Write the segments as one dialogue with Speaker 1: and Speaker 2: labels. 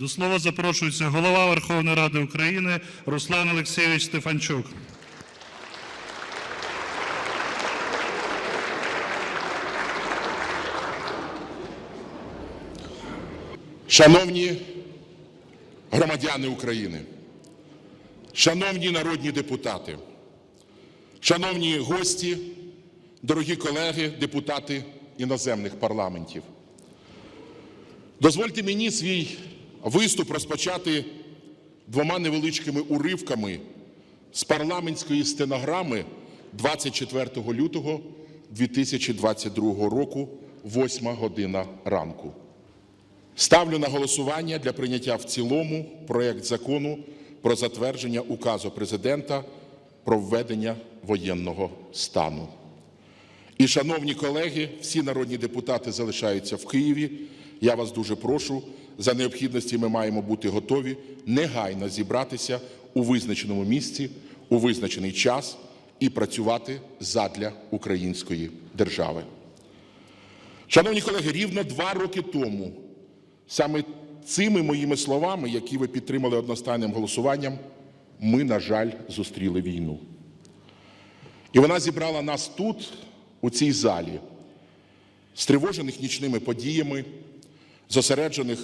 Speaker 1: До слова запрошується голова Верховної Ради України Руслан Олексійович Стефанчук.
Speaker 2: Шановні громадяни України, шановні народні депутати, шановні гості, дорогі колеги, депутати іноземних парламентів, дозвольте мені свій виступ розпочати двома невеличкими уривками з парламентської стенограми 24 лютого 2022 року, 8 година ранку. Ставлю на голосування для прийняття в цілому проект закону про затвердження указу президента про введення воєнного стану. І, шановні колеги, всі народні депутати залишаються в Києві. Я вас дуже прошу. За необхідності ми маємо бути готові негайно зібратися у визначеному місці, у визначений час і працювати задля української держави. Шановні колеги, рівно два роки тому Саме цими моїми словами, які ви підтримали одностайним голосуванням, ми, на жаль, зустріли війну. І вона зібрала нас тут, у цій залі, стривожених нічними подіями, зосереджених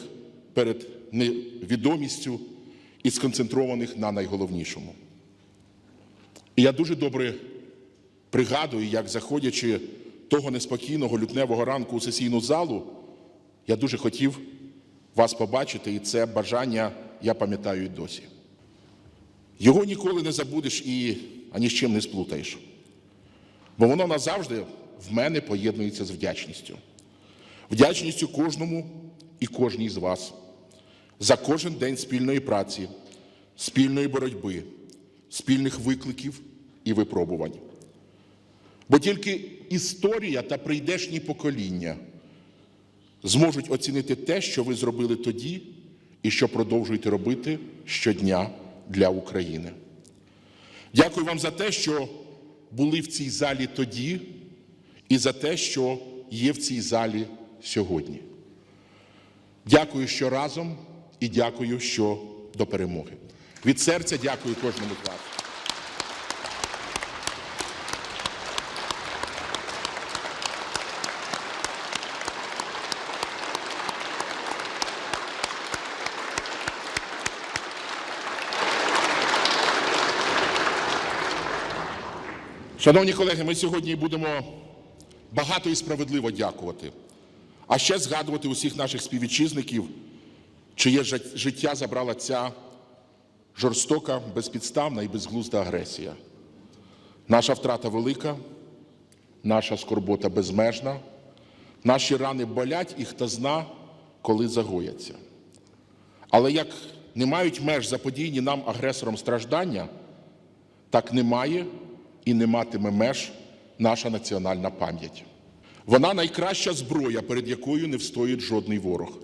Speaker 2: перед невідомістю і сконцентрованих на найголовнішому. І я дуже добре пригадую, як заходячи того неспокійного лютневого ранку у сесійну залу, я дуже хотів вас побачити, і це бажання я пам'ятаю і досі. Його ніколи не забудеш і ані з чим не сплутаєш. Бо воно назавжди в мене поєднується з вдячністю. Вдячністю кожному і кожній з вас за кожен день спільної праці, спільної боротьби, спільних викликів і випробувань. Бо тільки історія та прийдешні покоління зможуть оцінити те, що ви зробили тоді і що продовжуєте робити щодня для України. Дякую вам за те, що були в цій залі тоді, і за те, що є в цій залі сьогодні. Дякую, що разом, і дякую, що до перемоги. Від серця дякую кожному з вас. Шановні колеги, ми сьогодні будемо багато і справедливо дякувати, а ще згадувати усіх наших співвітчизників, чиє життя забрала ця жорстока, безпідставна і безглузда агресія. Наша втрата велика, наша скорбота безмежна, наші рани болять і хто зна, коли загояться. Але як не мають меж заподіяні нам агресором страждання, так немає і не матиме меж наша національна пам'ять. Вона найкраща зброя, перед якою не встоїть жодний ворог.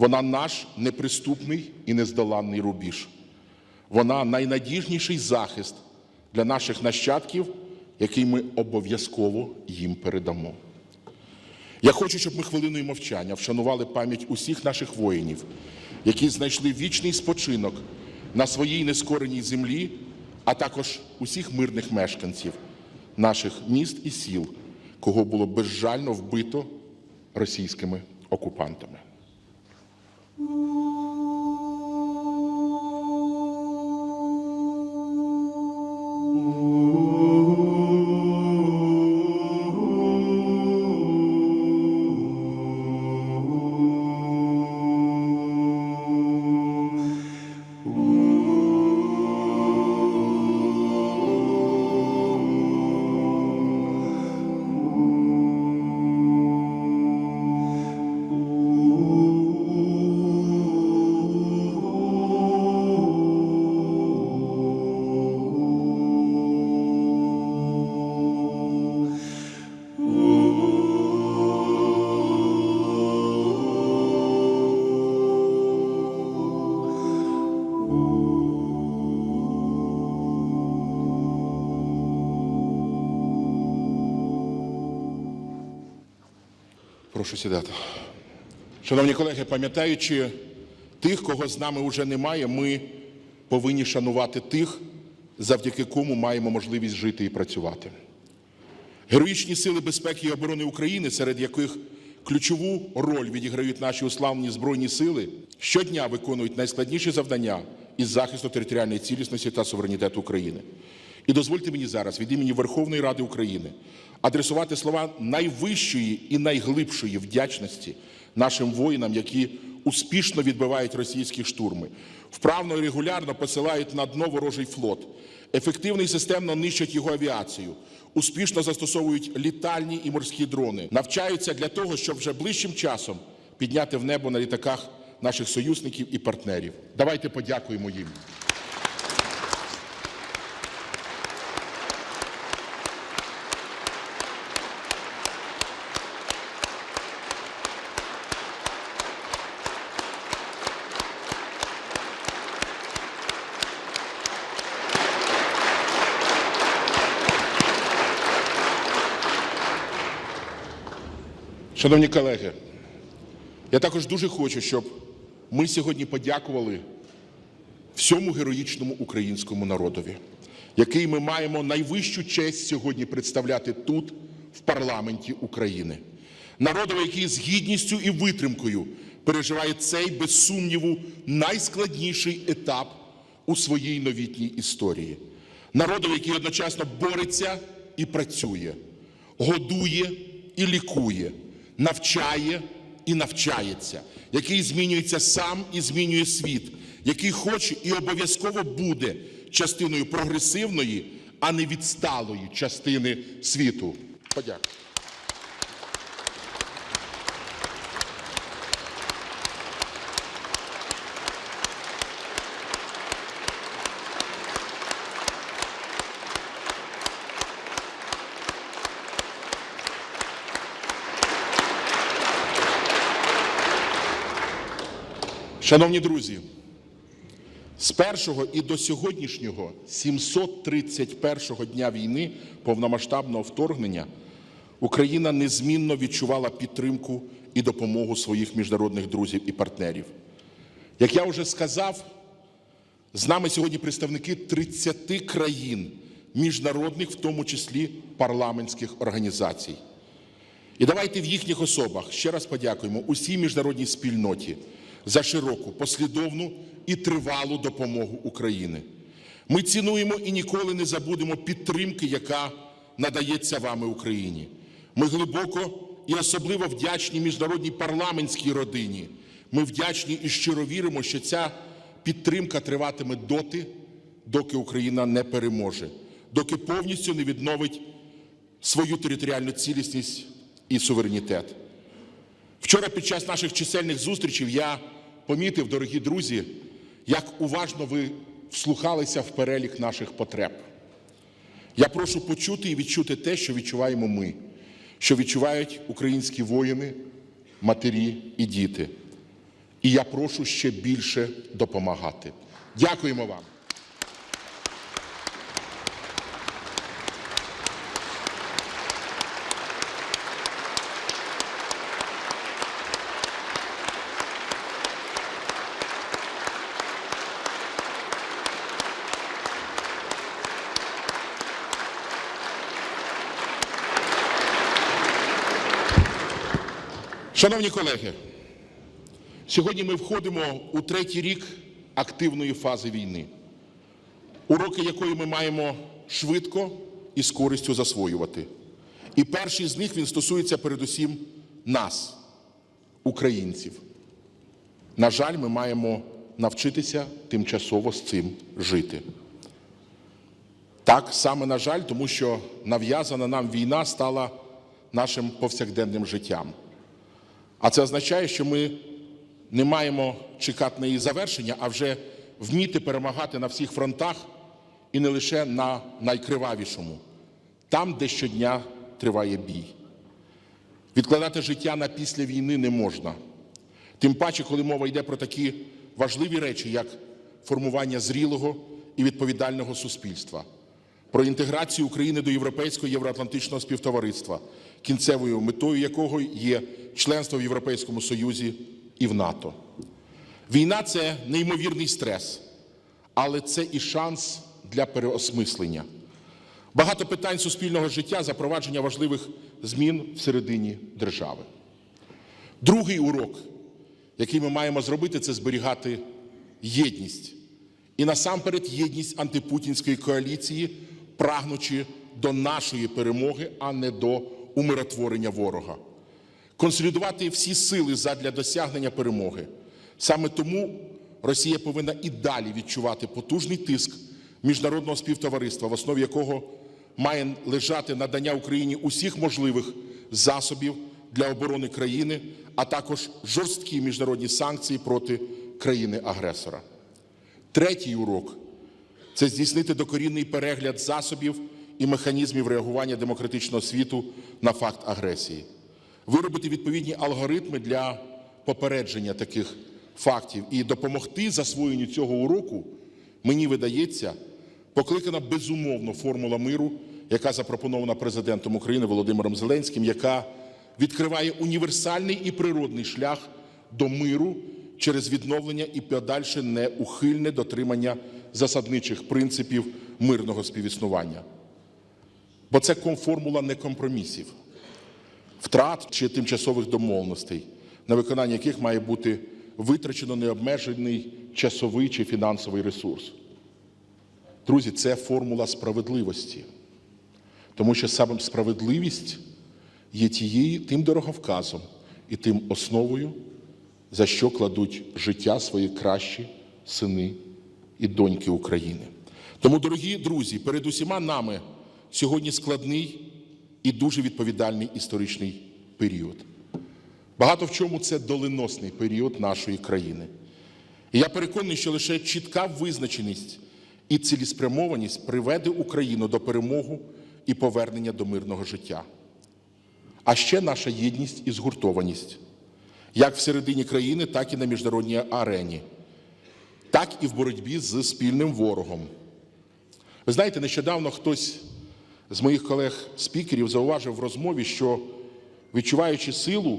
Speaker 2: Вона наш неприступний і нездоланний рубіж. Вона найнадіжніший захист для наших нащадків, який ми обов'язково їм передамо. Я хочу, щоб ми хвилиною мовчання вшанували пам'ять усіх наших воїнів, які знайшли вічний спочинок на своїй нескореній землі, а також усіх мирних мешканців наших міст і сіл, кого було безжально вбито російськими окупантами. Ooh. Прошу сідати. Шановні колеги, пам'ятаючи Тих, кого з нами вже немає, ми повинні шанувати тих, завдяки кому маємо можливість жити і працювати. Героїчні сили безпеки і оборони України, серед яких ключову роль відіграють наші уславні збройні сили, щодня виконують найскладніші завдання із захисту територіальної цілісності та суверенітету України. І дозвольте мені зараз від імені Верховної Ради України адресувати слова найвищої і найглибшої вдячності нашим воїнам, які успішно відбивають російські штурми, вправно і регулярно посилають на дно ворожий флот, ефективно і системно нищать його авіацію, успішно застосовують літальні і морські дрони, навчаються для того, щоб вже ближчим часом підняти в небо на літаках наших союзників і партнерів. Давайте подякуємо їм. Шановні колеги, я також дуже хочу, щоб ми сьогодні подякували всьому героїчному українському народові, який ми маємо найвищу честь сьогодні представляти тут, в парламенті України. Народові, який з гідністю і витримкою переживає цей, без сумніву, найскладніший етап у своїй новітній історії. Народові, який одночасно бореться і працює, годує і лікує, навчає і навчається, який змінюється сам і змінює світ, який хоче і обов'язково буде частиною прогресивної, а не відсталої частини світу. Подякую. Шановні друзі, з першого і до сьогоднішнього 731-го дня війни повномасштабного вторгнення Україна незмінно відчувала підтримку і допомогу своїх міжнародних друзів і партнерів. Як я вже сказав, з нами сьогодні представники 30 країн міжнародних, в тому числі парламентських організацій. І давайте в їхніх особах ще раз подякуємо усій міжнародній спільноті за широку, послідовну і тривалу допомогу України. Ми цінуємо і ніколи не забудемо підтримки, яка надається вами Україні. Ми глибоко і особливо вдячні міжнародній парламентській родині. Ми вдячні і щиро віримо, що ця підтримка триватиме доти, доки Україна не переможе, доки повністю не відновить свою територіальну цілісність і суверенітет. Вчора під час наших чисельних зустрічей я помітив, дорогі друзі, як уважно ви вслухалися в перелік наших потреб. Я прошу почути і відчути те, що відчуваємо ми, що відчувають українські воїни, матері і діти. І я прошу ще більше допомагати. Дякуємо вам. Шановні колеги, сьогодні ми входимо у третій рік активної фази війни, уроки якої ми маємо швидко і з користю засвоювати. І перший з них він стосується передусім нас, українців. На жаль, ми маємо навчитися тимчасово з цим жити. Так, саме на жаль, тому що нав'язана нам війна стала нашим повсякденним життям. А це означає, що ми не маємо чекати на її завершення, а вже вміти перемагати на всіх фронтах і не лише на найкривавішому, там, де щодня триває бій. Відкладати життя на після війни не можна. Тим паче, коли мова йде про такі важливі речі, як формування зрілого і відповідального суспільства, про інтеграцію України до європейського євроатлантичного співтовариства, кінцевою метою якого є членство в Європейському Союзі і в НАТО. Війна це неймовірний стрес, але це і шанс для переосмислення. Багато питань суспільного життя, запровадження важливих змін всередині держави. Другий урок, який ми маємо зробити, це зберігати єдність. І насамперед єдність антипутінської коаліції, прагнучи до нашої перемоги, а не до умиротворення ворога. Консолідувати всі сили задля досягнення перемоги. Саме тому Росія повинна і далі відчувати потужний тиск міжнародного співтовариства, в основі якого має лежати надання Україні усіх можливих засобів для оборони країни, а також жорсткі міжнародні санкції проти країни-агресора. Третій урок це здійснити докорінний перегляд засобів і механізмів реагування демократичного світу на факт агресії, виробити відповідні алгоритми для попередження таких фактів і допомогти засвоєнню цього уроку, мені видається, покликана безумовно формула миру, яка запропонована президентом України Володимиром Зеленським, яка відкриває універсальний і природний шлях до миру через відновлення і подальше неухильне дотримання засадничих принципів мирного співіснування. Бо це формула не компромісів, втрат чи тимчасових домовленостей, на виконання яких має бути витрачено необмежений часовий чи фінансовий ресурс. Друзі, це формула справедливості, тому що саме справедливість є тією тим дороговказом і тим основою, за що кладуть життя свої кращі сини і доньки України. Тому, дорогі друзі, перед усіма нами сьогодні складний і дуже відповідальний історичний період. Багато в чому це доленосний період нашої країни. І я переконаний, що лише чітка визначеність і цілеспрямованість приведе Україну до перемоги і повернення до мирного життя. А ще наша єдність і згуртованість, як всередині країни, так і на міжнародній арені, так і в боротьбі з спільним ворогом. Ви знаєте, нещодавно хтось з моїх колег-спікерів зауважив в розмові, що відчуваючи силу,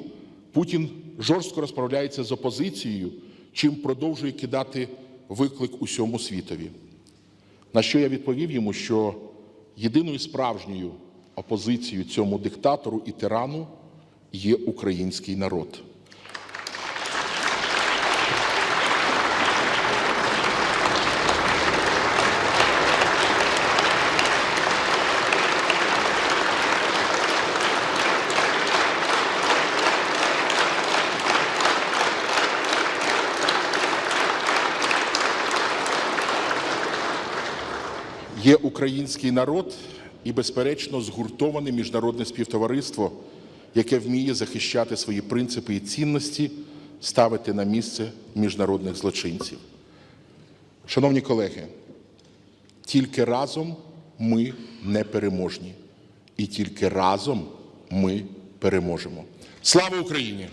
Speaker 2: Путін жорстко розправляється з опозицією, чим продовжує кидати виклик усьому світові. На що я відповів йому, що єдиною справжньою опозицією цьому диктатору і тирану є український народ. Є український народ і, безперечно, згуртоване міжнародне співтовариство, яке вміє захищати свої принципи і цінності, ставити на місце міжнародних злочинців. Шановні колеги, тільки разом ми непереможні, і тільки разом ми переможемо. Слава Україні!